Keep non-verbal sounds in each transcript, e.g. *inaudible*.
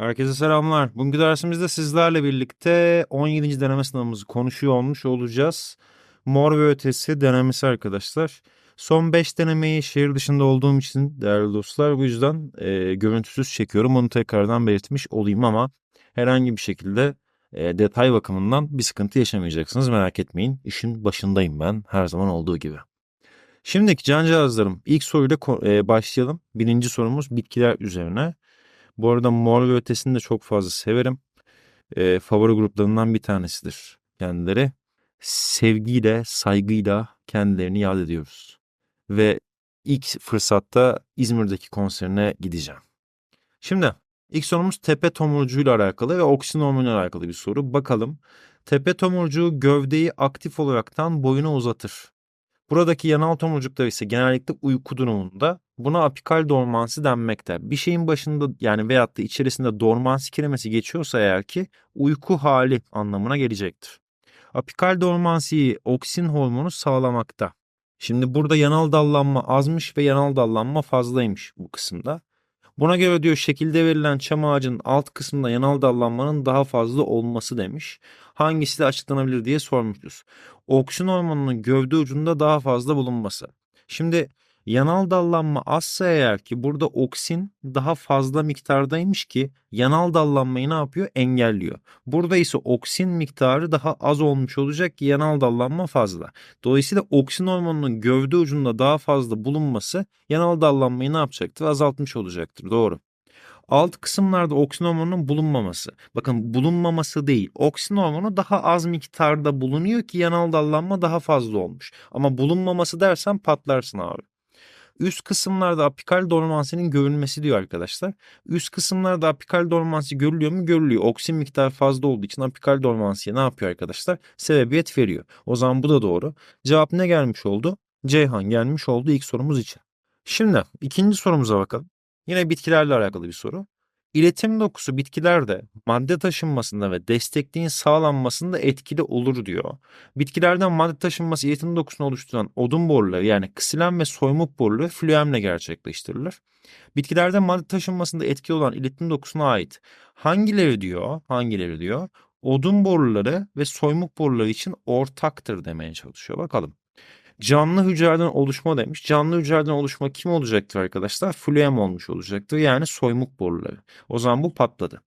Herkese selamlar. Bugünkü dersimizde sizlerle birlikte 17. deneme sınavımızı konuşuyor olmuş olacağız. Mor ve ötesi denemesi arkadaşlar. Son 5 denemeyi şehir dışında olduğum için değerli dostlar bu yüzden e, görüntüsüz çekiyorum. Onu tekrardan belirtmiş olayım ama herhangi bir şekilde e, detay bakımından bir sıkıntı yaşamayacaksınız. Merak etmeyin. İşin başındayım ben her zaman olduğu gibi. Şimdiki cancağızlarım ilk soruyla e, başlayalım. Birinci sorumuz bitkiler üzerine. Bu arada Mor ve Ötesi'ni de çok fazla severim. Ee, favori gruplarından bir tanesidir kendileri. Sevgiyle, saygıyla kendilerini yad ediyoruz. Ve ilk fırsatta İzmir'deki konserine gideceğim. Şimdi ilk sorumuz tepe tomurcuğuyla alakalı ve oksijen alakalı bir soru. Bakalım. Tepe tomurcuğu gövdeyi aktif olaraktan boyuna uzatır. Buradaki yanal tomurcuklar ise genellikle uyku durumunda buna apikal dormansi denmekte. Bir şeyin başında yani veyahut da içerisinde dormansi kelimesi geçiyorsa eğer ki uyku hali anlamına gelecektir. Apikal dormansiyi oksin hormonu sağlamakta. Şimdi burada yanal dallanma azmış ve yanal dallanma fazlaymış bu kısımda. Buna göre diyor şekilde verilen çam ağacının alt kısmında yanal dallanmanın daha fazla olması demiş. Hangisi de açıklanabilir diye sormuşuz. Oksin hormonunun gövde ucunda daha fazla bulunması. Şimdi yanal dallanma azsa eğer ki burada oksin daha fazla miktardaymış ki yanal dallanmayı ne yapıyor? Engelliyor. Burada ise oksin miktarı daha az olmuş olacak ki yanal dallanma fazla. Dolayısıyla oksin hormonunun gövde ucunda daha fazla bulunması yanal dallanmayı ne yapacaktır? Azaltmış olacaktır. Doğru. Alt kısımlarda oksin hormonunun bulunmaması. Bakın bulunmaması değil. Oksin hormonu daha az miktarda bulunuyor ki yanal dallanma daha fazla olmuş. Ama bulunmaması dersen patlarsın abi. Üst kısımlarda apikal dormansinin görülmesi diyor arkadaşlar. Üst kısımlarda apikal dormansi görülüyor mu? Görülüyor. Oksin miktarı fazla olduğu için apikal dormansiye ne yapıyor arkadaşlar? Sebebiyet veriyor. O zaman bu da doğru. Cevap ne gelmiş oldu? Ceyhan gelmiş oldu ilk sorumuz için. Şimdi ikinci sorumuza bakalım. Yine bitkilerle alakalı bir soru. İletim dokusu bitkilerde madde taşınmasında ve destekliğin sağlanmasında etkili olur diyor. Bitkilerden madde taşınması iletim dokusunu oluşturan odun boruları yani ksilem ve soymuk boruları flüemle gerçekleştirilir. Bitkilerde madde taşınmasında etkili olan iletim dokusuna ait hangileri diyor, hangileri diyor, odun boruları ve soymuk boruları için ortaktır demeye çalışıyor. Bakalım. Canlı hücrelerden oluşma demiş. Canlı hücrelerden oluşma kim olacaktır arkadaşlar? Flüem olmuş olacaktır. Yani soymuk boruları. O zaman bu patladı.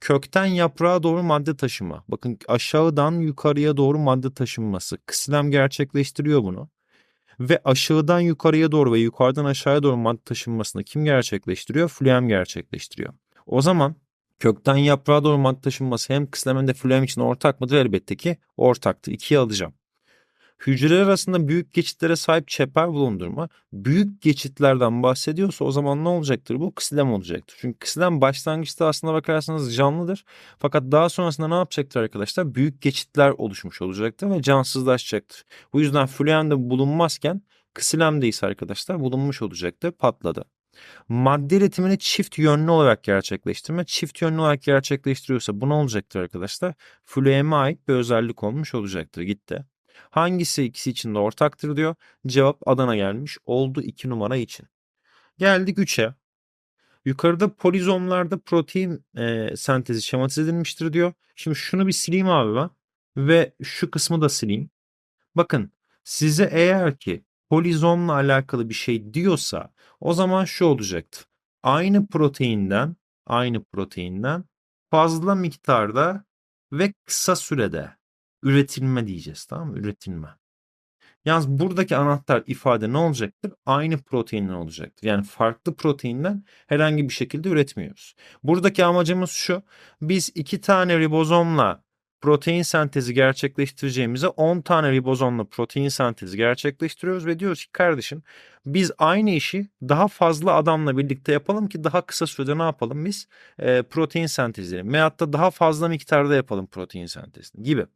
Kökten yaprağa doğru madde taşıma. Bakın aşağıdan yukarıya doğru madde taşınması. Ksilem gerçekleştiriyor bunu. Ve aşağıdan yukarıya doğru ve yukarıdan aşağıya doğru madde taşınmasını kim gerçekleştiriyor? Flüem gerçekleştiriyor. O zaman kökten yaprağa doğru madde taşınması hem ksilem hem de flüem için ortak mıdır? Elbette ki ortaktır. İkiye alacağım. Hücreler arasında büyük geçitlere sahip çeper bulundurma büyük geçitlerden bahsediyorsa o zaman ne olacaktır? Bu ksilem olacaktır. Çünkü ksilem başlangıçta aslında bakarsanız canlıdır. Fakat daha sonrasında ne yapacaktır arkadaşlar? Büyük geçitler oluşmuş olacaktır ve cansızlaşacaktır. Bu yüzden fluemde bulunmazken ksilemde ise arkadaşlar bulunmuş olacaktır. Patladı. Madde üretimini çift yönlü olarak gerçekleştirme. Çift yönlü olarak gerçekleştiriyorsa bu ne olacaktır arkadaşlar? Flueme ait bir özellik olmuş olacaktır. Gitti. Hangisi ikisi için de ortaktır diyor. Cevap Adana gelmiş oldu 2 numara için. Geldik 3'e. Yukarıda polizomlarda protein e, sentezi şematize edilmiştir diyor. Şimdi şunu bir sileyim abi ben. Ve şu kısmı da sileyim. Bakın size eğer ki polizomla alakalı bir şey diyorsa o zaman şu olacaktır. Aynı proteinden aynı proteinden fazla miktarda ve kısa sürede üretilme diyeceğiz tamam mı? Üretilme. Yalnız buradaki anahtar ifade ne olacaktır? Aynı proteinden olacaktır. Yani farklı proteinden herhangi bir şekilde üretmiyoruz. Buradaki amacımız şu. Biz iki tane ribozomla protein sentezi gerçekleştireceğimize 10 tane ribozomla protein sentezi gerçekleştiriyoruz ve diyoruz ki kardeşim biz aynı işi daha fazla adamla birlikte yapalım ki daha kısa sürede ne yapalım biz? Ee, protein sentezini veyahut da daha fazla miktarda yapalım protein sentezini gibi.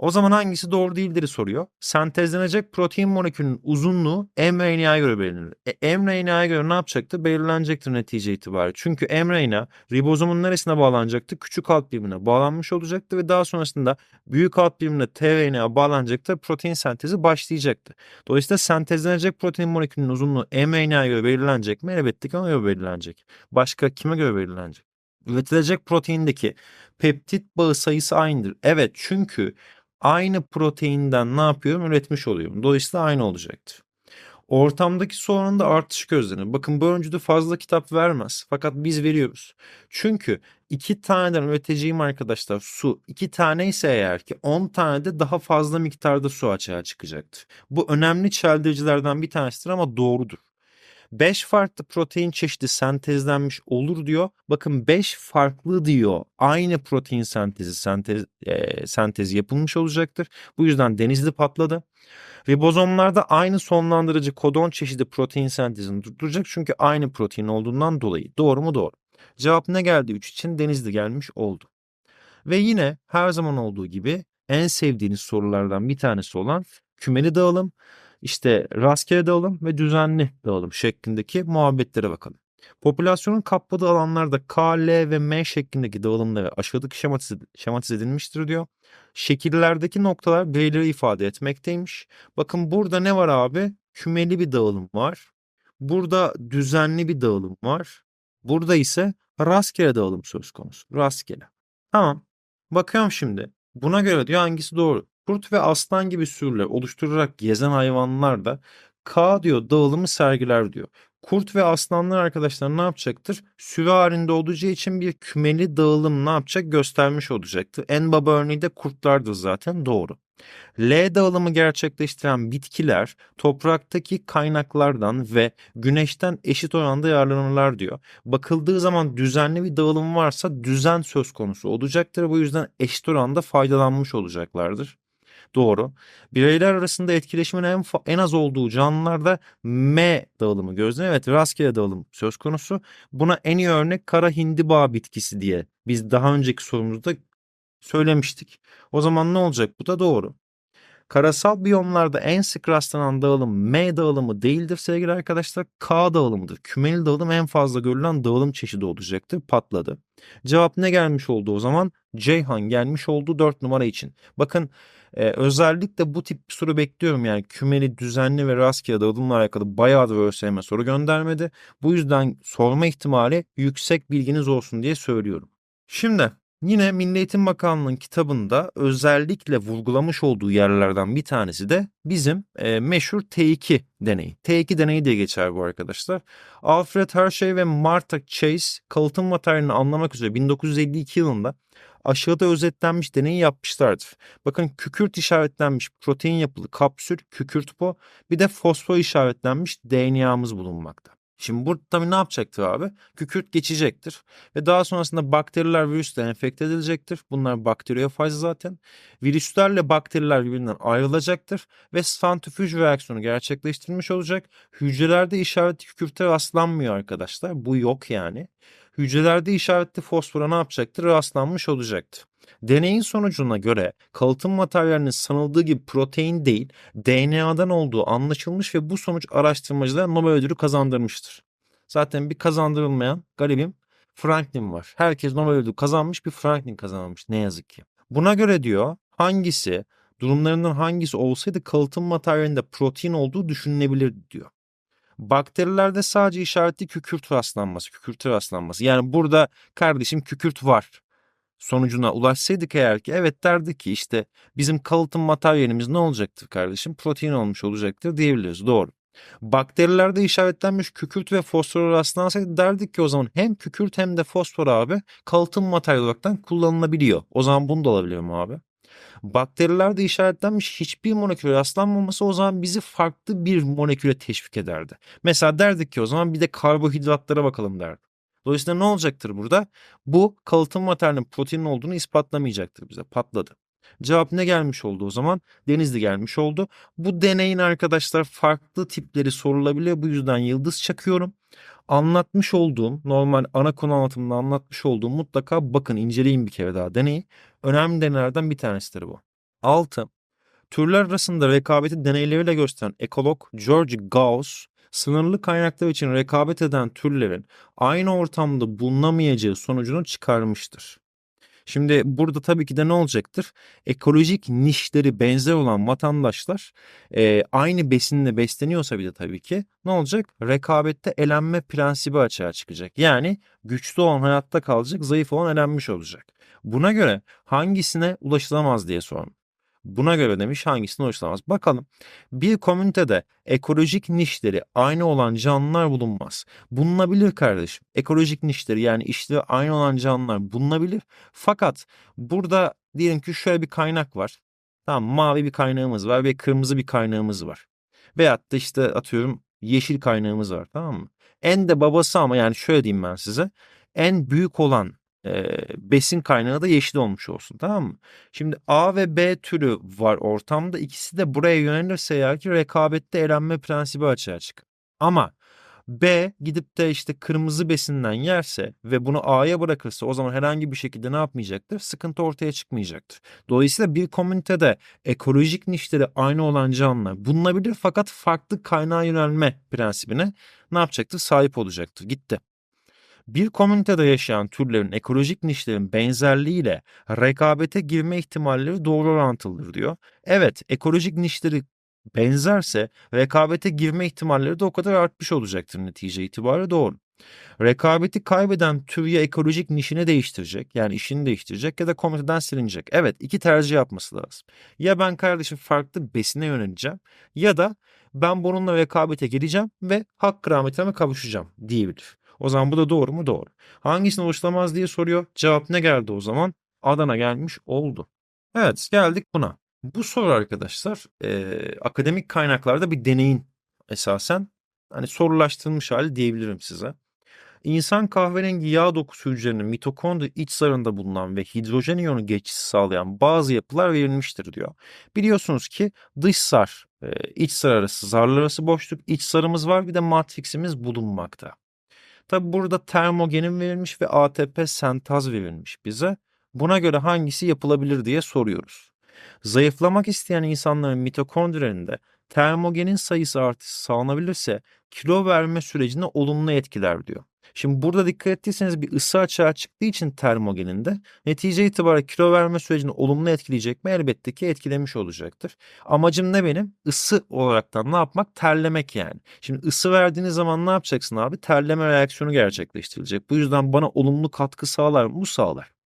O zaman hangisi doğru değildir soruyor. Sentezlenecek protein molekülünün uzunluğu mRNA'ya göre belirlenir. E, mRNA'ya göre ne yapacaktır? Belirlenecektir netice itibariyle. Çünkü mRNA ribozomun neresine bağlanacaktır? Küçük alt birimine bağlanmış olacaktır ve daha sonrasında büyük alt birimine tRNA bağlanacaktır. Protein sentezi başlayacaktır. Dolayısıyla sentezlenecek protein molekülünün uzunluğu mRNA'ya göre belirlenecek mi? Elbette ki ona göre belirlenecek. Başka kime göre belirlenecek? üretilecek proteindeki peptit bağı sayısı aynıdır. Evet çünkü aynı proteinden ne yapıyorum? Üretmiş oluyorum. Dolayısıyla aynı olacaktır. Ortamdaki su oranında artış gözlenir. Bakın bu öncüde fazla kitap vermez. Fakat biz veriyoruz. Çünkü iki taneden üreteceğim arkadaşlar su iki tane ise eğer ki 10 tane de daha fazla miktarda su açığa çıkacaktır. Bu önemli çeldiricilerden bir tanesidir ama doğrudur. 5 farklı protein çeşidi sentezlenmiş olur diyor. Bakın 5 farklı diyor. Aynı protein sentezi sentez, e, sentezi yapılmış olacaktır. Bu yüzden denizli patladı. Ribozomlarda aynı sonlandırıcı kodon çeşidi protein sentezini durduracak çünkü aynı protein olduğundan dolayı. Doğru mu? Doğru. Cevap ne geldi 3 için? Denizli gelmiş oldu. Ve yine her zaman olduğu gibi en sevdiğiniz sorulardan bir tanesi olan kümeli dağılım, işte rastgele dağılım ve düzenli dağılım şeklindeki muhabbetlere bakalım. Popülasyonun kapladığı alanlarda K, L ve M şeklindeki dağılımları aşağıdaki şematize, şematize edilmiştir diyor. Şekillerdeki noktalar bireyleri ifade etmekteymiş. Bakın burada ne var abi? Kümeli bir dağılım var. Burada düzenli bir dağılım var. Burada ise rastgele dağılım söz konusu. Rastgele. Tamam. Bakıyorum şimdi. Buna göre diyor hangisi doğru? Kurt ve aslan gibi sürüler oluşturarak gezen hayvanlar da K diyor dağılımı sergiler diyor. Kurt ve aslanlar arkadaşlar ne yapacaktır? Sürü halinde olacağı için bir kümeli dağılım ne yapacak? Göstermiş olacaktır. En baba örneği de kurtlardır zaten doğru. L dağılımı gerçekleştiren bitkiler topraktaki kaynaklardan ve güneşten eşit oranda yararlanırlar diyor. Bakıldığı zaman düzenli bir dağılım varsa düzen söz konusu olacaktır. Bu yüzden eşit oranda faydalanmış olacaklardır. Doğru. Bireyler arasında etkileşimin en, en az olduğu canlılarda M dağılımı gözleniyor. Evet rastgele dağılım söz konusu. Buna en iyi örnek kara hindiba bitkisi diye biz daha önceki sorumuzda söylemiştik. O zaman ne olacak? Bu da doğru. Karasal biyomlarda en sık rastlanan dağılım M dağılımı değildir sevgili arkadaşlar. K dağılımıdır. Kümeli dağılım en fazla görülen dağılım çeşidi olacaktır. Patladı. Cevap ne gelmiş oldu o zaman? Ceyhan gelmiş oldu 4 numara için. Bakın ee, özellikle bu tip soru bekliyorum yani kümeli, düzenli ve rastgele dağılımla alakalı bayağı da ÖSYM soru göndermedi. Bu yüzden sorma ihtimali yüksek bilginiz olsun diye söylüyorum. Şimdi Yine Milli Eğitim Bakanlığı'nın kitabında özellikle vurgulamış olduğu yerlerden bir tanesi de bizim e, meşhur T2 deneyi. T2 deneyi diye geçer bu arkadaşlar. Alfred Hershey ve Martha Chase kalıtım materyalini anlamak üzere 1952 yılında aşağıda özetlenmiş deneyi yapmışlardır. Bakın kükürt işaretlenmiş protein yapılı kapsül, kükürt bu. Bir de fosfor işaretlenmiş DNA'mız bulunmakta. Şimdi burada tabii ne yapacaktır abi? Kükürt geçecektir ve daha sonrasında bakteriler virüsle enfekte edilecektir. Bunlar bakteriyofaz zaten. Virüslerle bakteriler birbirinden ayrılacaktır ve santrifüj reaksiyonu gerçekleştirilmiş olacak. Hücrelerde işaretli kükürte rastlanmıyor arkadaşlar. Bu yok yani. Hücrelerde işaretli fosfora ne yapacaktır? Rastlanmış olacaktır. Deneyin sonucuna göre kalıtım materyalinin sanıldığı gibi protein değil DNA'dan olduğu anlaşılmış ve bu sonuç araştırmacılara Nobel ödülü kazandırmıştır. Zaten bir kazandırılmayan garibim Franklin var. Herkes Nobel ödülü kazanmış bir Franklin kazanmış ne yazık ki. Buna göre diyor hangisi durumlarından hangisi olsaydı kalıtım materyalinde protein olduğu düşünülebilir diyor. Bakterilerde sadece işaretli kükürt rastlanması, kükürt rastlanması. Yani burada kardeşim kükürt var sonucuna ulaşsaydık eğer ki evet derdik ki işte bizim kalıtım materyalimiz ne olacaktır kardeşim? Protein olmuş olacaktır diyebiliriz. Doğru. Bakterilerde işaretlenmiş kükürt ve fosfor rastlansaydı derdik ki o zaman hem kükürt hem de fosfor abi kalıtım materyal olarak kullanılabiliyor. O zaman bunu da alabiliyor mu abi? Bakterilerde işaretlenmiş hiçbir moleküle rastlanmaması o zaman bizi farklı bir moleküle teşvik ederdi. Mesela derdik ki o zaman bir de karbonhidratlara bakalım derdik. Dolayısıyla ne olacaktır burada? Bu kalıtım materyalinin protein olduğunu ispatlamayacaktır bize. Patladı. Cevap ne gelmiş oldu o zaman? Denizli gelmiş oldu. Bu deneyin arkadaşlar farklı tipleri sorulabiliyor. Bu yüzden yıldız çakıyorum. Anlatmış olduğum, normal ana konu anlatımında anlatmış olduğum mutlaka bakın inceleyin bir kere daha deneyi. Önemli deneylerden bir tanesidir bu. 6. Türler arasında rekabeti deneyleriyle gösteren ekolog George Gauss, sınırlı kaynaklar için rekabet eden türlerin aynı ortamda bulunamayacağı sonucunu çıkarmıştır. Şimdi burada tabii ki de ne olacaktır? Ekolojik nişleri benzer olan vatandaşlar e, aynı besinle besleniyorsa bile tabii ki ne olacak? Rekabette elenme prensibi açığa çıkacak. Yani güçlü olan hayatta kalacak, zayıf olan elenmiş olacak. Buna göre hangisine ulaşılamaz diye sormuş. Buna göre demiş hangisine ulaşılamaz. Bakalım bir komünitede ekolojik nişleri aynı olan canlılar bulunmaz. Bulunabilir kardeşim. Ekolojik nişleri yani işleri aynı olan canlılar bulunabilir. Fakat burada diyelim ki şöyle bir kaynak var. Tamam mavi bir kaynağımız var ve kırmızı bir kaynağımız var. Veyahut da işte atıyorum yeşil kaynağımız var tamam mı? En de babası ama yani şöyle diyeyim ben size. En büyük olan e, besin kaynağı da yeşil olmuş olsun tamam mı? Şimdi A ve B türü var ortamda ikisi de buraya yönelirse eğer ki rekabette elenme prensibi açığa çıkar. Ama B gidip de işte kırmızı besinden yerse ve bunu A'ya bırakırsa o zaman herhangi bir şekilde ne yapmayacaktır? Sıkıntı ortaya çıkmayacaktır. Dolayısıyla bir komünitede ekolojik nişleri aynı olan canlılar bulunabilir fakat farklı kaynağa yönelme prensibine ne yapacaktır? Sahip olacaktır. Gitti. Bir komünitede yaşayan türlerin ekolojik nişlerin benzerliğiyle rekabete girme ihtimalleri doğru orantılıdır diyor. Evet, ekolojik nişleri benzerse rekabete girme ihtimalleri de o kadar artmış olacaktır netice itibariyle doğru. Rekabeti kaybeden tür ya ekolojik nişini değiştirecek yani işini değiştirecek ya da komiteden silinecek. Evet iki tercih yapması lazım. Ya ben kardeşim farklı besine yöneleceğim ya da ben bununla rekabete gireceğim ve hak kırametime kavuşacağım diyebilir. O zaman bu da doğru mu? Doğru. Hangisine ulaşılamaz diye soruyor. Cevap ne geldi o zaman? Adana gelmiş oldu. Evet geldik buna. Bu soru arkadaşlar e, akademik kaynaklarda bir deneyin esasen hani sorulaştırılmış hali diyebilirim size. İnsan kahverengi yağ dokusu hücrelerinin mitokondri iç zarında bulunan ve hidrojen iyonu geçişi sağlayan bazı yapılar verilmiştir diyor. Biliyorsunuz ki dış zar, iç zar arası, zarlar arası boşluk, iç zarımız var bir de matriximiz bulunmakta. Tabi burada termogenin verilmiş ve ATP sentaz verilmiş bize. Buna göre hangisi yapılabilir diye soruyoruz. Zayıflamak isteyen insanların mitokondrilerinde termogenin sayısı artışı sağlanabilirse kilo verme sürecini olumlu etkiler diyor. Şimdi burada dikkat ettiyseniz bir ısı açığa çıktığı için termogeninde netice itibariyle kilo verme sürecini olumlu etkileyecek mi? Elbette ki etkilemiş olacaktır. Amacım ne benim? Isı olaraktan ne yapmak? Terlemek yani. Şimdi ısı verdiğiniz zaman ne yapacaksın abi? Terleme reaksiyonu gerçekleştirilecek. Bu yüzden bana olumlu katkı sağlar mı? Bu sağlar.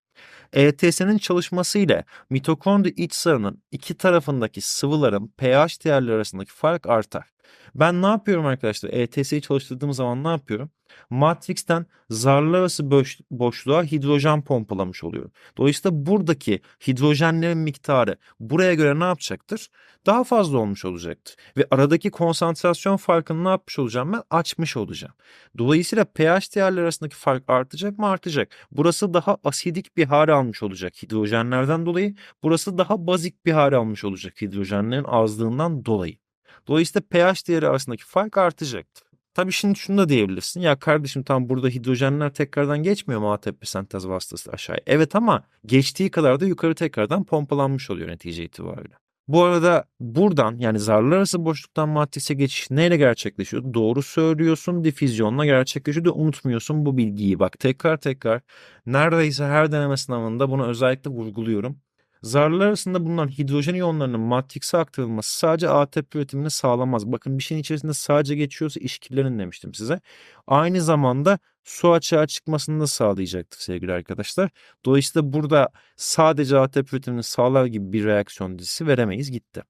ETS'nin çalışması ile mitokondri iç zarının iki tarafındaki sıvıların pH değerleri arasındaki fark artar. Ben ne yapıyorum arkadaşlar? ETS'yi çalıştırdığım zaman ne yapıyorum? Matrix'ten zarlar arası boş, boşluğa hidrojen pompalamış oluyorum. Dolayısıyla buradaki hidrojenlerin miktarı buraya göre ne yapacaktır? Daha fazla olmuş olacaktır. Ve aradaki konsantrasyon farkını ne yapmış olacağım ben? Açmış olacağım. Dolayısıyla pH değerleri arasındaki fark artacak mı? Artacak. Burası daha asidik bir hale almış olacak hidrojenlerden dolayı. Burası daha bazik bir hale almış olacak hidrojenlerin azlığından dolayı. Dolayısıyla pH değeri arasındaki fark artacaktır. Tabii şimdi şunu da diyebilirsin. Ya kardeşim tam burada hidrojenler tekrardan geçmiyor mu ATP sentez vasıtası aşağıya? Evet ama geçtiği kadar da yukarı tekrardan pompalanmış oluyor netice itibariyle. Bu arada buradan yani zarlar arası boşluktan matrise geçiş neyle gerçekleşiyor? Doğru söylüyorsun difüzyonla gerçekleşiyor da unutmuyorsun bu bilgiyi. Bak tekrar tekrar neredeyse her deneme sınavında bunu özellikle vurguluyorum. Zarlar arasında bulunan hidrojen iyonlarının matrikse aktarılması sadece ATP üretimini sağlamaz. Bakın bir şeyin içerisinde sadece geçiyorsa işkillerin demiştim size. Aynı zamanda su açığa çıkmasını da sağlayacaktır sevgili arkadaşlar. Dolayısıyla burada sadece ATP üretimini sağlar gibi bir reaksiyon dizisi veremeyiz gitti.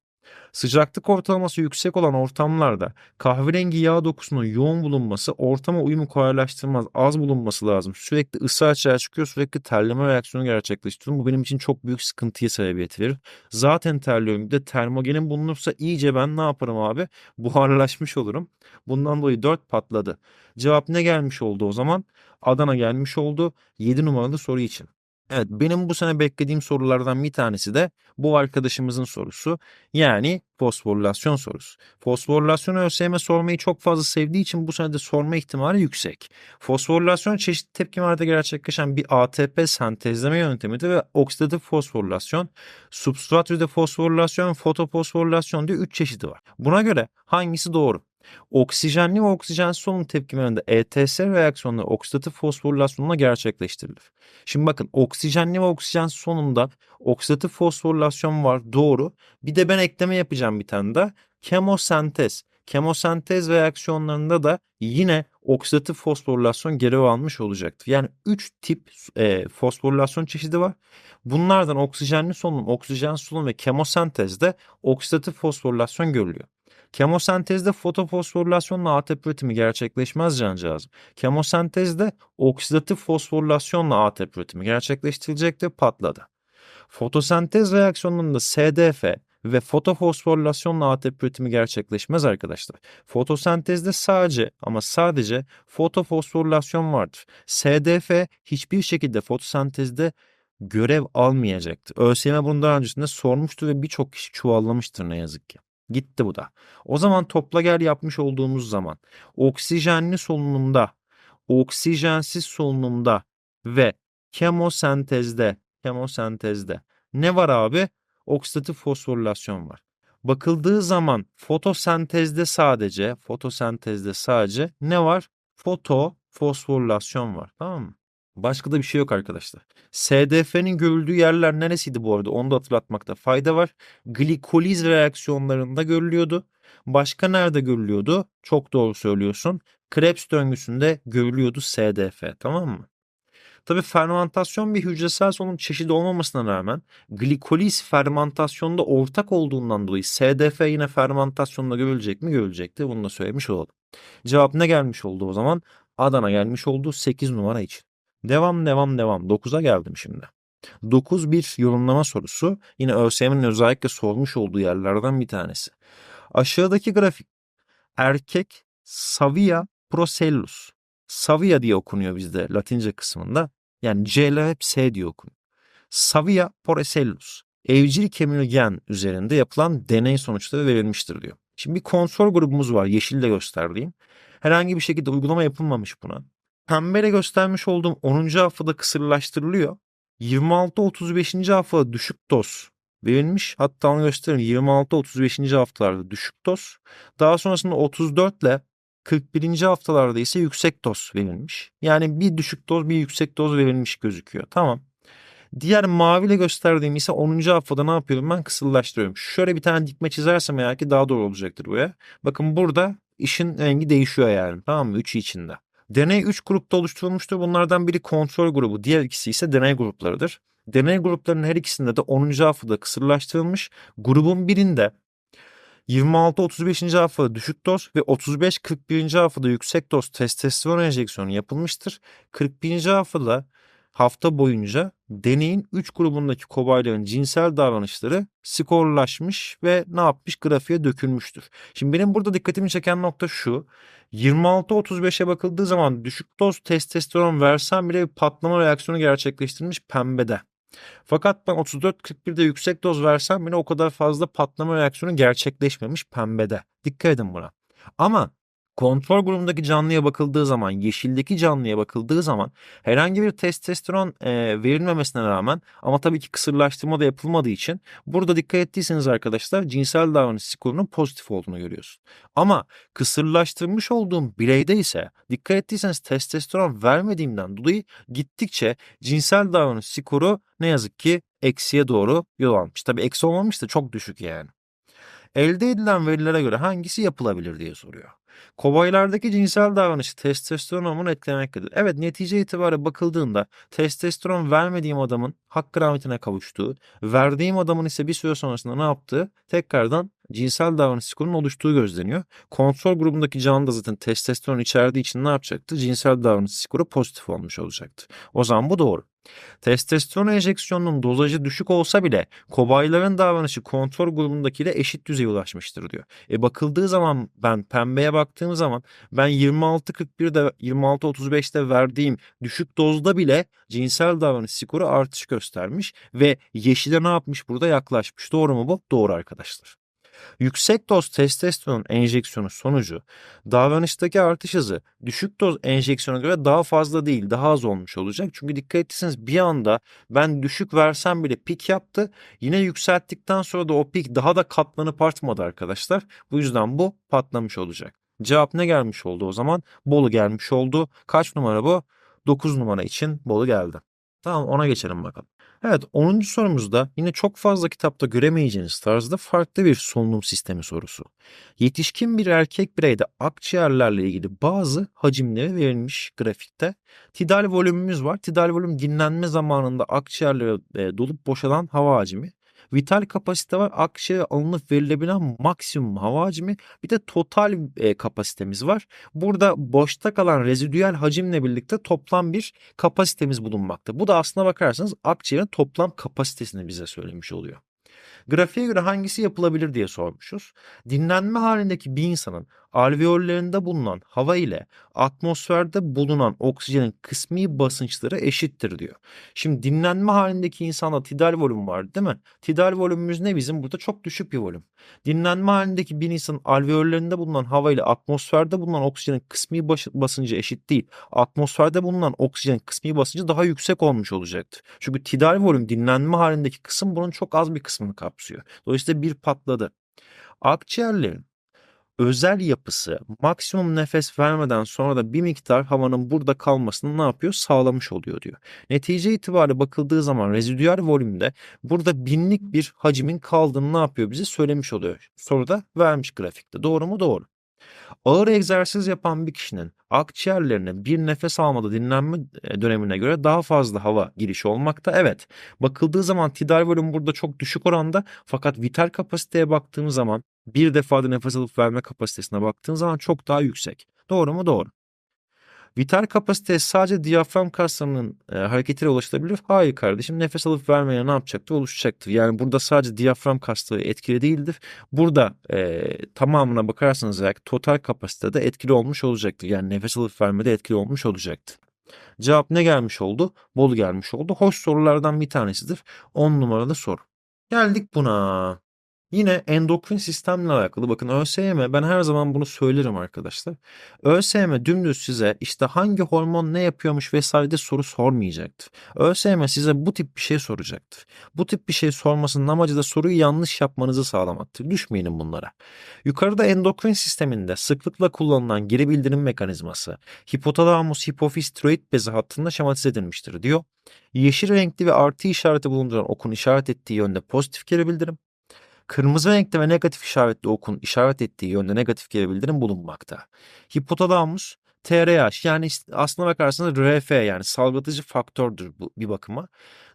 Sıcaklık ortalaması yüksek olan ortamlarda kahverengi yağ dokusunun yoğun bulunması ortama uyumu kolaylaştırmaz. Az bulunması lazım. Sürekli ısı açığa çıkıyor. Sürekli terleme reaksiyonu gerçekleştiriyorum. Bu benim için çok büyük sıkıntıya sebebiyet verir. Zaten terliyorum. Bir de termogenin bulunursa iyice ben ne yaparım abi? *laughs* Buharlaşmış olurum. Bundan dolayı 4 patladı. Cevap ne gelmiş oldu o zaman? Adana gelmiş oldu 7 numaralı soru için. Evet, benim bu sene beklediğim sorulardan bir tanesi de bu arkadaşımızın sorusu. Yani fosforilasyon sorusu. Fosforilasyon ÖSYM sormayı çok fazla sevdiği için bu sene de sorma ihtimali yüksek. Fosforilasyon çeşitli tepkimelerde gerçekleşen bir ATP sentezleme yöntemidir ve oksidatif fosforilasyon, substrat yüzde fosforilasyon, fotofosforilasyon diye 3 çeşidi var. Buna göre hangisi doğru? Oksijenli ve oksijensiz solunum tepkimelerinde ETS reaksiyonları oksidatif fosforilasyonla gerçekleştirilir. Şimdi bakın oksijenli ve oksijensiz solunumda oksidatif fosforilasyon var doğru. Bir de ben ekleme yapacağım bir tane daha. Kemosentez. Kemosentez reaksiyonlarında da yine oksidatif fosforilasyon görev almış olacaktır. Yani 3 tip e, fosforilasyon çeşidi var. Bunlardan oksijenli solunum, oksijen solunum ve kemosentezde oksidatif fosforilasyon görülüyor. Kemosentezde fotofosforilasyonla ATP üretimi gerçekleşmez cancağızım. Kemosentezde oksidatif fosforilasyonla ATP üretimi gerçekleştirilecektir patladı. Fotosentez reaksiyonlarında SDF ve fotofosforilasyonla ATP üretimi gerçekleşmez arkadaşlar. Fotosentezde sadece ama sadece fotofosforilasyon vardır. SDF hiçbir şekilde fotosentezde görev almayacaktır. ÖSYM bunu daha öncesinde sormuştu ve birçok kişi çuvallamıştır ne yazık ki. Gitti bu da. O zaman topla gel yapmış olduğumuz zaman oksijenli solunumda, oksijensiz solunumda ve kemosentezde, kemosentezde ne var abi? Oksidatif fosforilasyon var. Bakıldığı zaman fotosentezde sadece, fotosentezde sadece ne var? Fotofosforilasyon var. Tamam mı? Başka da bir şey yok arkadaşlar. SDF'nin görüldüğü yerler neresiydi bu arada? Onu da hatırlatmakta fayda var. Glikoliz reaksiyonlarında görülüyordu. Başka nerede görülüyordu? Çok doğru söylüyorsun. Krebs döngüsünde görülüyordu SDF tamam mı? Tabi fermentasyon bir hücresel solunum çeşidi olmamasına rağmen glikoliz fermentasyonda ortak olduğundan dolayı SDF yine fermentasyonda görülecek mi? Görülecekti. Bunu da söylemiş olalım. Cevap ne gelmiş oldu o zaman? Adana gelmiş oldu 8 numara için. Devam devam devam. 9'a geldim şimdi. 9 bir yorumlama sorusu. Yine ÖSYM'in özellikle sormuş olduğu yerlerden bir tanesi. Aşağıdaki grafik erkek Savia procellus. Savia diye okunuyor bizde Latince kısmında. Yani C ile hep S diye okunuyor. Savia procellus. Evcil kemürgen üzerinde yapılan deney sonuçları verilmiştir diyor. Şimdi bir kontrol grubumuz var yeşille gösterdiğim. Herhangi bir şekilde uygulama yapılmamış buna. Pembeyle göstermiş olduğum 10. haftada kısırlaştırılıyor. 26-35. haftada düşük doz verilmiş. Hatta onu göstereyim 26-35. haftalarda düşük doz. Daha sonrasında 34 ile 41. haftalarda ise yüksek doz verilmiş. Yani bir düşük doz bir yüksek doz verilmiş gözüküyor. Tamam. Diğer maviyle gösterdiğim ise 10. haftada ne yapıyorum ben kısırlaştırıyorum. Şöyle bir tane dikme çizersem eğer ki daha doğru olacaktır buraya. Bakın burada işin rengi değişiyor yani tamam mı? Üçü içinde. Deney 3 grupta oluşturulmuştur. Bunlardan biri kontrol grubu, diğer ikisi ise deney gruplarıdır. Deney gruplarının her ikisinde de 10. haftada kısırlaştırılmış. Grubun birinde 26-35. haftada düşük doz ve 35-41. haftada yüksek doz testosteron enjeksiyonu yapılmıştır. 41. haftada hafta boyunca deneyin 3 grubundaki kobayların cinsel davranışları skorlaşmış ve ne yapmış grafiğe dökülmüştür. Şimdi benim burada dikkatimi çeken nokta şu. 26-35'e bakıldığı zaman düşük doz testosteron versem bile bir patlama reaksiyonu gerçekleştirilmiş pembede. Fakat ben 34-41'de yüksek doz versem bile o kadar fazla patlama reaksiyonu gerçekleşmemiş pembede. Dikkat edin buna. Ama Kontrol grubundaki canlıya bakıldığı zaman, yeşildeki canlıya bakıldığı zaman herhangi bir testosteron e, verilmemesine rağmen ama tabii ki kısırlaştırma da yapılmadığı için burada dikkat ettiyseniz arkadaşlar cinsel davranış skorunun pozitif olduğunu görüyorsun. Ama kısırlaştırmış olduğum bireyde ise dikkat ettiyseniz testosteron vermediğimden dolayı gittikçe cinsel davranış skoru ne yazık ki eksiye doğru yol almış. Tabii eksi olmamış da çok düşük yani. Elde edilen verilere göre hangisi yapılabilir diye soruyor. Kobaylardaki cinsel davranışı testosteron hormonu etkilemektedir. Evet netice itibariyle bakıldığında testosteron vermediğim adamın hakkı rahmetine kavuştuğu, verdiğim adamın ise bir süre sonrasında ne yaptığı tekrardan cinsel davranış skorunun oluştuğu gözleniyor. Kontrol grubundaki canlı da zaten testosteron içerdiği için ne yapacaktı? Cinsel davranış skoru pozitif olmuş olacaktı. O zaman bu doğru. Testosteron enjeksiyonunun dozajı düşük olsa bile kobayların davranışı kontrol grubundakiyle eşit düzeye ulaşmıştır diyor. E bakıldığı zaman ben pembeye baktığım zaman ben 26-41'de 26-35'te verdiğim düşük dozda bile cinsel davranış skoru artış göstermiş ve yeşile ne yapmış burada yaklaşmış. Doğru mu bu? Doğru arkadaşlar. Yüksek doz testosteron enjeksiyonu sonucu davranıştaki artış hızı düşük doz enjeksiyona göre daha fazla değil, daha az olmuş olacak. Çünkü dikkat ettiyseniz bir anda ben düşük versem bile pik yaptı. Yine yükselttikten sonra da o pik daha da katlanıp artmadı arkadaşlar. Bu yüzden bu patlamış olacak. Cevap ne gelmiş oldu o zaman? Bolu gelmiş oldu. Kaç numara bu? 9 numara için Bolu geldi. Tamam ona geçelim bakalım. Evet 10. sorumuzda yine çok fazla kitapta göremeyeceğiniz tarzda farklı bir solunum sistemi sorusu. Yetişkin bir erkek bireyde akciğerlerle ilgili bazı hacimleri verilmiş grafikte. Tidal volümümüz var. Tidal volüm dinlenme zamanında akciğerlere dolup boşalan hava hacmi. Vital kapasite var. Akciğere alınıp verilebilen maksimum hava hacmi. Bir de total e, kapasitemiz var. Burada boşta kalan rezidüel hacimle birlikte toplam bir kapasitemiz bulunmakta. Bu da aslına bakarsanız akciğerin toplam kapasitesini bize söylemiş oluyor. Grafiğe göre hangisi yapılabilir diye sormuşuz. Dinlenme halindeki bir insanın alveollerinde bulunan hava ile atmosferde bulunan oksijenin kısmi basınçları eşittir diyor. Şimdi dinlenme halindeki insanda tidal volüm var değil mi? Tidal volümümüz ne bizim? Burada çok düşük bir volüm. Dinlenme halindeki bir insanın alveollerinde bulunan hava ile atmosferde bulunan oksijenin kısmi basıncı eşit değil. Atmosferde bulunan oksijenin kısmi basıncı daha yüksek olmuş olacaktır. Çünkü tidal volüm dinlenme halindeki kısım bunun çok az bir kısmını kapsıyor. Dolayısıyla bir patladı. Akciğerlerin özel yapısı maksimum nefes vermeden sonra da bir miktar havanın burada kalmasını ne yapıyor? Sağlamış oluyor diyor. Netice itibariyle bakıldığı zaman rezidüel volümde burada binlik bir hacimin kaldığını ne yapıyor bize söylemiş oluyor. Soruda vermiş grafikte. Doğru mu? Doğru. Ağır egzersiz yapan bir kişinin akciğerlerine bir nefes almada dinlenme e, dönemine göre daha fazla hava girişi olmakta. Evet bakıldığı zaman tidal volüm burada çok düşük oranda fakat vital kapasiteye baktığımız zaman bir defada nefes alıp verme kapasitesine baktığın zaman çok daha yüksek. Doğru mu? Doğru. Vital kapasite sadece diyafram kaslarının e, hareketiyle ulaşılabilir. Hayır kardeşim nefes alıp vermeye ne yapacaktır? Oluşacaktır. Yani burada sadece diyafram kasları etkili değildir. Burada e, tamamına bakarsanız eğer total kapasitede etkili olmuş olacaktır. Yani nefes alıp vermede etkili olmuş olacaktır. Cevap ne gelmiş oldu? Bol gelmiş oldu. Hoş sorulardan bir tanesidir. 10 numaralı soru. Geldik buna. Yine endokrin sistemle alakalı bakın ÖSYM ben her zaman bunu söylerim arkadaşlar. ÖSYM dümdüz size işte hangi hormon ne yapıyormuş vesaire soru sormayacaktır. ÖSYM size bu tip bir şey soracaktır. Bu tip bir şey sormasının amacı da soruyu yanlış yapmanızı sağlamaktır. Düşmeyin bunlara. Yukarıda endokrin sisteminde sıklıkla kullanılan geri bildirim mekanizması hipotalamus hipofiz tiroid bezi hattında şematize edilmiştir diyor. Yeşil renkli ve artı işareti bulunduran okun işaret ettiği yönde pozitif geri bildirim. Kırmızı renkte ve negatif işaretli okun işaret ettiği yönde negatif geri bildirim bulunmakta. Hipotalamus TRH yani aslına bakarsanız RF yani salgılatıcı faktördür bu bir bakıma.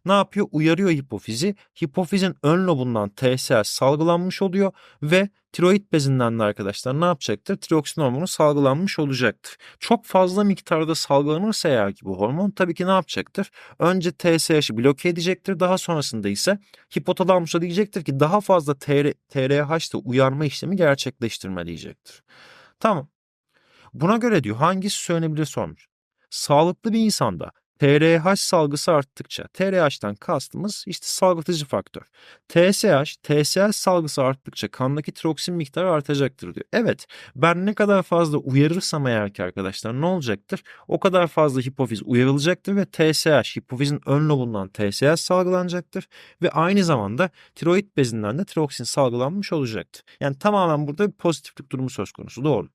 Ne yapıyor? Uyarıyor hipofizi. Hipofizin ön lobundan TSH salgılanmış oluyor ve tiroid bezinden de arkadaşlar ne yapacaktır? Tiroksin hormonu salgılanmış olacaktır. Çok fazla miktarda salgılanırsa eğer ki bu hormon tabii ki ne yapacaktır? Önce TSH'ı bloke edecektir. Daha sonrasında ise hipotalamusa diyecektir ki daha fazla TR, uyarma işlemi gerçekleştirme diyecektir. Tamam. Buna göre diyor hangisi söylenebilir sormuş. Sağlıklı bir insanda TRH salgısı arttıkça, TRH'tan kastımız işte salgılatıcı faktör. TSH, TSH salgısı arttıkça kandaki tiroksin miktarı artacaktır diyor. Evet, ben ne kadar fazla uyarırsam eğer ki arkadaşlar ne olacaktır? O kadar fazla hipofiz uyarılacaktır ve TSH, hipofizin ön lobundan TSH salgılanacaktır ve aynı zamanda tiroid bezinden de tiroksin salgılanmış olacaktır. Yani tamamen burada bir pozitiflik durumu söz konusu. Doğru.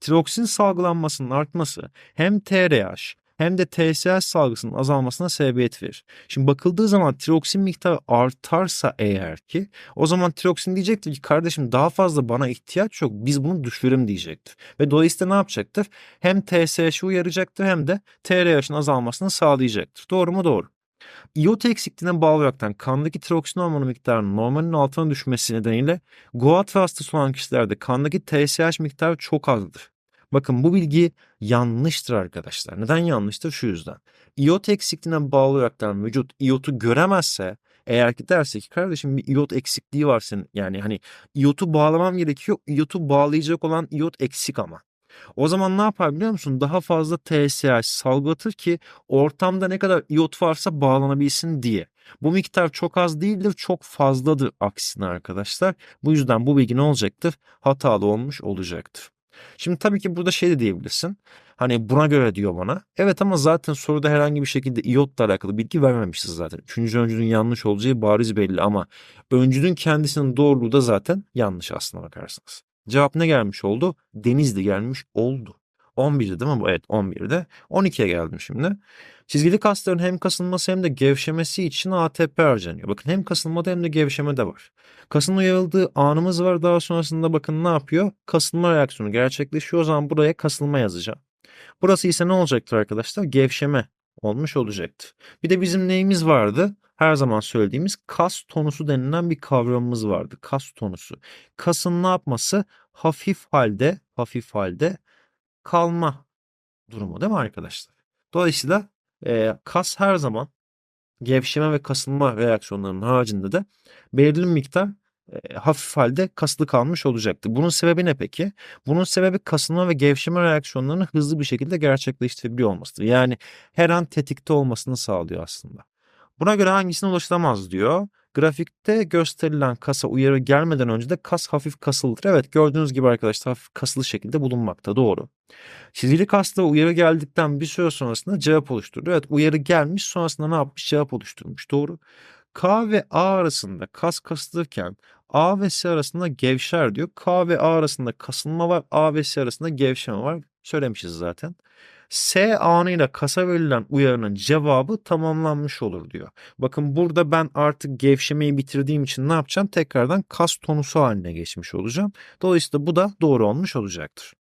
Tiroksin salgılanmasının artması hem TRH hem de TSH salgısının azalmasına sebebiyet verir. Şimdi bakıldığı zaman tiroksin miktarı artarsa eğer ki o zaman tiroksin diyecektir ki kardeşim daha fazla bana ihtiyaç yok biz bunu düşürüm diyecektir. Ve dolayısıyla ne yapacaktır? Hem TSH'ı uyaracaktır hem de TRH'ın azalmasını sağlayacaktır. Doğru mu? Doğru. İyot eksikliğine bağlı olarak kandaki tiroksin hormonu miktarının normalin altına düşmesi nedeniyle GOAT hastası olan kişilerde kandaki TSH miktarı çok azdır. Bakın bu bilgi yanlıştır arkadaşlar. Neden yanlıştır? Şu yüzden. İyot eksikliğine bağlı olarak vücut iyotu göremezse eğer ki derse ki kardeşim bir iyot eksikliği var senin yani hani iyotu bağlamam gerekiyor. İyotu bağlayacak olan iyot eksik ama. O zaman ne yapar biliyor musun? Daha fazla TSH salgılatır ki ortamda ne kadar iot varsa bağlanabilsin diye. Bu miktar çok az değildir, çok fazladır aksine arkadaşlar. Bu yüzden bu bilgi ne olacaktır? Hatalı olmuş olacaktır. Şimdi tabii ki burada şey de diyebilirsin. Hani buna göre diyor bana. Evet ama zaten soruda herhangi bir şekilde iyotla alakalı bilgi vermemişiz zaten. Üçüncü öncünün yanlış olacağı bariz belli ama öncünün kendisinin doğruluğu da zaten yanlış aslına bakarsanız. Cevap ne gelmiş oldu? Denizli gelmiş oldu. 11'di değil mi bu? Evet 11'de. 12'ye geldim şimdi. Çizgili kasların hem kasılması hem de gevşemesi için ATP harcanıyor. Bakın hem kasılmada hem de gevşemede var. Kasın uyarıldığı anımız var. Daha sonrasında bakın ne yapıyor? Kasılma reaksiyonu gerçekleşiyor. O zaman buraya kasılma yazacağım. Burası ise ne olacaktır arkadaşlar? Gevşeme olmuş olacaktır. Bir de bizim neyimiz vardı? Her zaman söylediğimiz kas tonusu denilen bir kavramımız vardı. Kas tonusu. Kasın ne yapması? Hafif halde, hafif halde kalma durumu değil mi arkadaşlar? Dolayısıyla e, kas her zaman gevşeme ve kasılma reaksiyonlarının haricinde de belirli bir miktar e, hafif halde kaslı kalmış olacaktı. Bunun sebebi ne peki? Bunun sebebi kasılma ve gevşeme reaksiyonlarını hızlı bir şekilde gerçekleştirebiliyor olmasıdır. Yani her an tetikte olmasını sağlıyor aslında. Buna göre hangisine ulaşılamaz diyor. Grafikte gösterilen kasa uyarı gelmeden önce de kas hafif kasılıdır. Evet gördüğünüz gibi arkadaşlar hafif kasılı şekilde bulunmakta doğru. Çizgili kasta uyarı geldikten bir süre sonrasında cevap oluşturdu. Evet uyarı gelmiş sonrasında ne yapmış cevap oluşturmuş doğru. K ve A arasında kas kasılırken A ve C arasında gevşer diyor. K ve A arasında kasılma var. A ve C arasında gevşeme var. Söylemişiz zaten. S anıyla kasa verilen uyarının cevabı tamamlanmış olur diyor. Bakın burada ben artık gevşemeyi bitirdiğim için ne yapacağım? Tekrardan kas tonusu haline geçmiş olacağım. Dolayısıyla bu da doğru olmuş olacaktır.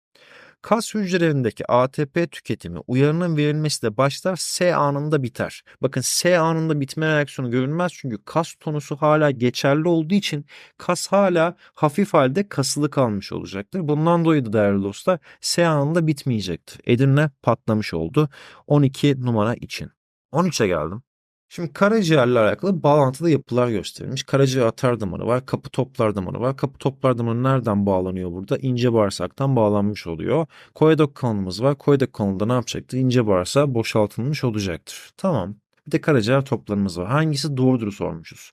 Kas hücrelerindeki ATP tüketimi uyarının verilmesi de başlar S anında biter. Bakın S anında bitme reaksiyonu görülmez çünkü kas tonusu hala geçerli olduğu için kas hala hafif halde kasılı kalmış olacaktır. Bundan dolayı da değerli dostlar S anında bitmeyecektir. Edirne patlamış oldu 12 numara için. 13'e geldim. Şimdi karaciğerle alakalı bağlantılı yapılar gösterilmiş. Karaciğer atar damarı var, kapı toplar damarı var. Kapı toplar damarı nereden bağlanıyor burada? İnce bağırsaktan bağlanmış oluyor. Koydok kanalımız var. Koydok kanalında ne yapacaktır? İnce bağırsağa boşaltılmış olacaktır. Tamam. Bir de karaciğer toplarımız var. Hangisi doğrudur sormuşuz.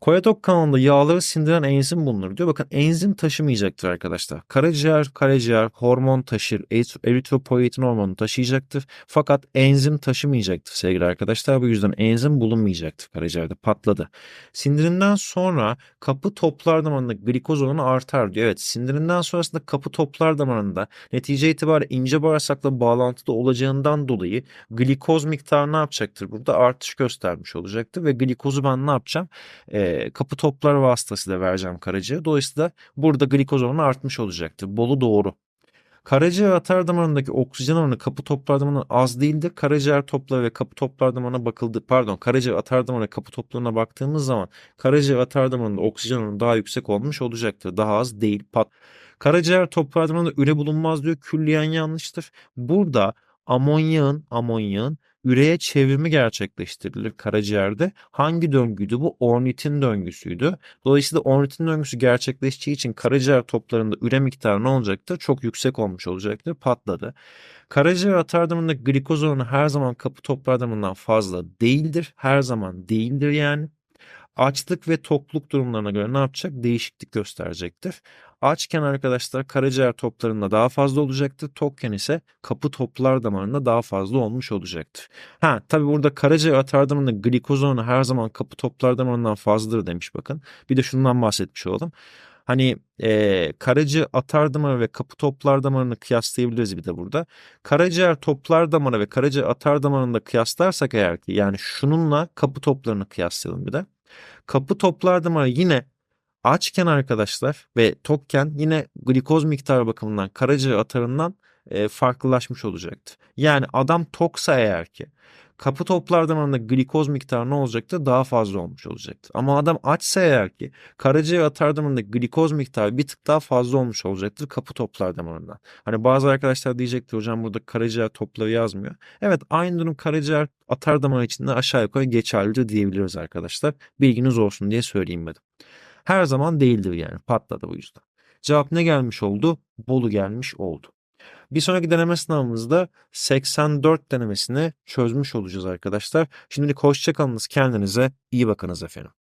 Koyatok kanalında yağları sindiren enzim bulunur diyor. Bakın enzim taşımayacaktır arkadaşlar. Karaciğer, karaciğer hormon taşır. Eritropoietin hormonu taşıyacaktır. Fakat enzim taşımayacaktır sevgili arkadaşlar. Bu yüzden enzim bulunmayacaktır karaciğerde. Patladı. Sindirimden sonra kapı toplar damarında glikoz oranı artar diyor. Evet sindirimden sonrasında kapı toplar damarında netice itibariyle ince bağırsakla bağlantıda olacağından dolayı glikoz miktarı ne yapacaktır? Burada artış göstermiş olacaktır ve glikozu ben ne yapacağım? Ee, kapı toplar vasıtasıyla vereceğim karaciğere. Dolayısıyla burada glikoz oranı artmış olacaktır. Bolu doğru. Karaciğer atar damarındaki oksijen oranı kapı toplar damarına az değildir. Karaciğer topları ve kapı toplar damarına bakıldı. Pardon karaciğer atar kapı toplarına baktığımız zaman karaciğer atar damarında oksijen oranı daha yüksek olmuş olacaktır. Daha az değil. Pat. Karaciğer toplar damarında üre bulunmaz diyor. Külliyen yanlıştır. Burada amonyağın amonyağın üreye çevrimi gerçekleştirilir karaciğerde. Hangi döngüydü bu? Ornitin döngüsüydü. Dolayısıyla ornitin döngüsü gerçekleştiği için karaciğer toplarında üre miktarı ne olacaktır? Çok yüksek olmuş olacaktır. Patladı. Karaciğer atar damarında glikoz oranı her zaman kapı toplar damarından fazla değildir. Her zaman değildir yani açlık ve tokluk durumlarına göre ne yapacak? Değişiklik gösterecektir. Açken arkadaşlar karaciğer toplarında daha fazla olacaktır. Tokken ise kapı toplar damarında daha fazla olmuş olacaktır. Ha tabi burada karaciğer atar damarında glikoz oranı her zaman kapı toplar damarından fazladır demiş bakın. Bir de şundan bahsetmiş olalım. Hani e, karaciğer atar damarı ve kapı toplar damarını kıyaslayabiliriz bir de burada. Karaciğer toplar damarı ve karaciğer atar damarını da kıyaslarsak eğer ki yani şununla kapı toplarını kıyaslayalım bir de. Kapı toplar damarı yine açken arkadaşlar ve tokken yine glikoz miktarı bakımından karaciğer atarından e, farklılaşmış olacaktır. Yani adam toksa eğer ki kapı toplar damarında glikoz miktarı ne olacaktır? Daha fazla olmuş olacaktır. Ama adam açsa eğer ki karaciğer atar damarında glikoz miktarı bir tık daha fazla olmuş olacaktır kapı toplar damarında. Hani bazı arkadaşlar diyecektir hocam burada karaciğer topları yazmıyor. Evet aynı durum karaciğer atar damarı içinde aşağı yukarı geçerlidir diyebiliriz arkadaşlar. Bilginiz olsun diye söyleyeyim dedim. Her zaman değildir yani patladı bu yüzden. Cevap ne gelmiş oldu? Bolu gelmiş oldu. Bir sonraki deneme sınavımızda 84 denemesini çözmüş olacağız arkadaşlar. Şimdilik hoşçakalınız kendinize iyi bakınız efendim.